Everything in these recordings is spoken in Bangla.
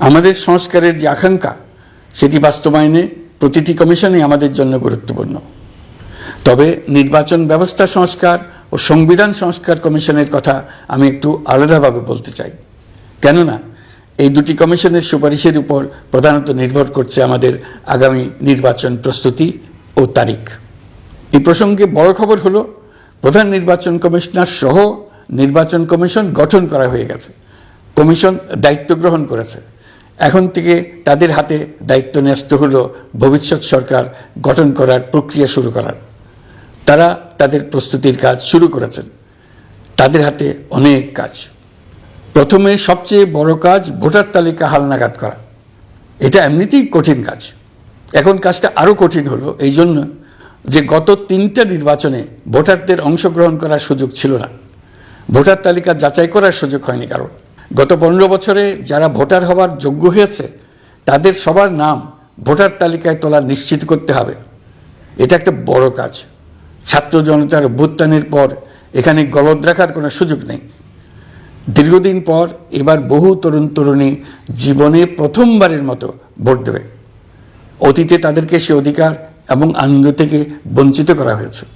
আমাদের সংস্কারের যে আকাঙ্ক্ষা, সেটি বাস্তবায়নে প্রতিটি কমিশনই আমাদের জন্য গুরুত্বপূর্ণ। তবে নির্বাচন ব্যবস্থা সংস্কার ও সংবিধান সংস্কার কমিশনের কথা আমি একটু আলাদাভাবে বলতে চাই। কেননা, এই দুটি কমিশনের সুপারিশের উপর প্রধানত নির্ভর করছে আমাদের আগামী নির্বাচন প্রস্তুতি ও তারিখ। এই প্রসঙ্গে বড় খবর হলো, প্রধান নির্বাচন কমিশনার সহ নির্বাচন কমিশন গঠন করা হয়ে গেছে। কমিশন দায়িত্ব গ্রহণ করেছে। এখন থেকে তাদের হাতে দায়িত্ব ন্যস্ত হল ভবিষ্যৎ সরকার গঠন করার প্রক্রিয়া শুরু করার। তারা তাদের প্রস্তুতির কাজ শুরু করেছেন। তাদের হাতে অনেক কাজ। প্রথমে সবচেয়ে বড় কাজ ভোটার তালিকা হালনাগাদ করা। এটা এমনিতেই কঠিন কাজ। এখন কাজটা আরও কঠিন হলো এই জন্য যে গত তিনটা নির্বাচনে ভোটারদের অংশগ্রহণ করার সুযোগ ছিল না। ভোটার তালিকা যাচাই করার সুযোগ হয়নি কারণ গত পনেরো বছরে যারা ভোটার হওয়ার যোগ্য হয়েছে, তাদের সবার নাম ভোটার তালিকায় তোলা নিশ্চিত করতে হবে। এটা একটা বড় কাজ। ছাত্র জনতার অভ্যুত্থানের পর এখানে গলদ রাখার কোনো সুযোগ নেই। দীর্ঘদিন পর এবার বহু তরুণ তরুণী জীবনে প্রথমবারের মতো ভোট দেবে। অতীতে তাদেরকে সে অধিকার এবং আনন্দ থেকে বঞ্চিত করা হয়েছে।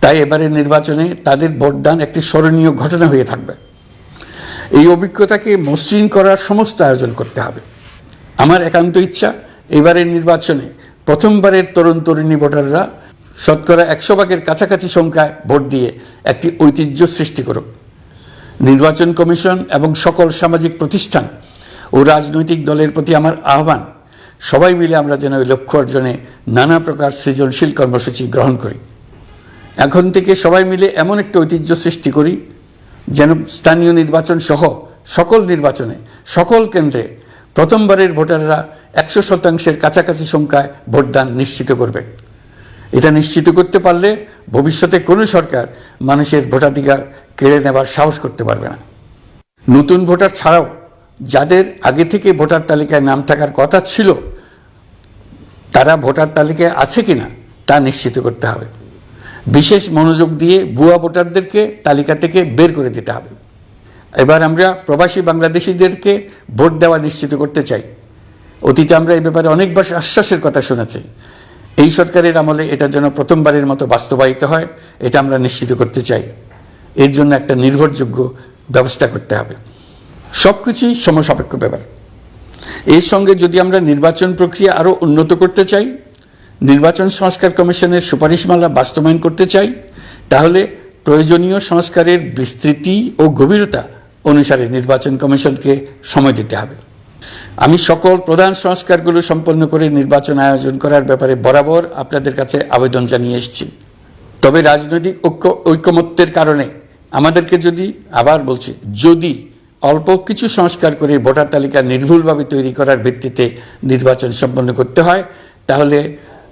তাই এবারের নির্বাচনে তাদের ভোটদান একটি স্মরণীয় ঘটনা হয়ে থাকবে। এই অভিজ্ঞতাকে মসৃণ করার সমস্ত আয়োজন করতে হবে। আমার একান্ত ইচ্ছা, এবারের নির্বাচনে প্রথমবারের তরুণ তরুণী ভোটাররা শতকরা একশো ভাগের কাছাকাছি সংখ্যায় ভোট দিয়ে একটি ঐতিহ্য সৃষ্টি করুক। নির্বাচন কমিশন এবং সকল সামাজিক প্রতিষ্ঠান ও রাজনৈতিক দলের প্রতি আমার আহ্বান, সবাই মিলে আমরা যেন ওই লক্ষ্য অর্জনে নানা প্রকার সৃজনশীল কর্মসূচি গ্রহণ করি। এখন থেকে সবাই মিলে এমন একটা ঐতিহ্য সৃষ্টি করি যেন স্থানীয় নির্বাচন সহ সকল নির্বাচনে, সকল কেন্দ্রে প্রথমবারের ভোটাররা একশো শতাংশের কাছাকাছি সংখ্যায় ভোটদান নিশ্চিত করবে। এটা নিশ্চিত করতে পারলে ভবিষ্যতে কোনো সরকার মানুষের ভোটাধিকার কেড়ে নেবার সাহস করতে পারবে না। নতুন ভোটার ছাড়াও যাদের আগে থেকে ভোটার তালিকায় নাম থাকার কথা ছিল, তারা ভোটার তালিকায় আছে কিনা তা নিশ্চিত করতে হবে। বিশেষ মনোযোগ দিয়ে ভুয়া ভোটারদেরকে তালিকা থেকে বের করে দিতে হবে। এবার আমরা প্রবাসী বাংলাদেশিদেরকে ভোট দেওয়া নিশ্চিত করতে চাই। অতীতে আমরা এই ব্যাপারে অনেকবার আশ্বাসের কথা শুনেছি। এই সরকারের আমলে এটা যেন প্রথমবারের মতো বাস্তবায়িত হয়, এটা আমরা নিশ্চিত করতে চাই। এর জন্য একটা নির্ভরযোগ্য ব্যবস্থা করতে হবে। সব কিছুই সমসাপেক্ষ ব্যাপার। এর সঙ্গে যদি আমরা নির্বাচন প্রক্রিয়া আরও উন্নত করতে চাই নির্বাচন সংস্কার কমিশনের সুপারিশমালা বাস্তবায়ন করতে চাই, তাহলে প্রয়োজনীয় সংস্কারের বিস্তৃতি ও গভীরতা অনুসারে নির্বাচন কমিশনকে সময় দিতে হবে। আমি সকল প্রধান সংস্কারগুলো সম্পন্ন করে নির্বাচন আয়োজন করার ব্যাপারে বরাবর আপনাদের কাছে আবেদন জানিয়ে এসেছি। তবে রাজনৈতিক ঐক্য ঐকমত্যের কারণে আমাদেরকে যদি, আবার বলছি, যদি অল্প কিছু সংস্কার করে ভোটার তালিকা নির্ভুলভাবে তৈরি করার ভিত্তিতে নির্বাচন সম্পন্ন করতে হয়, তাহলে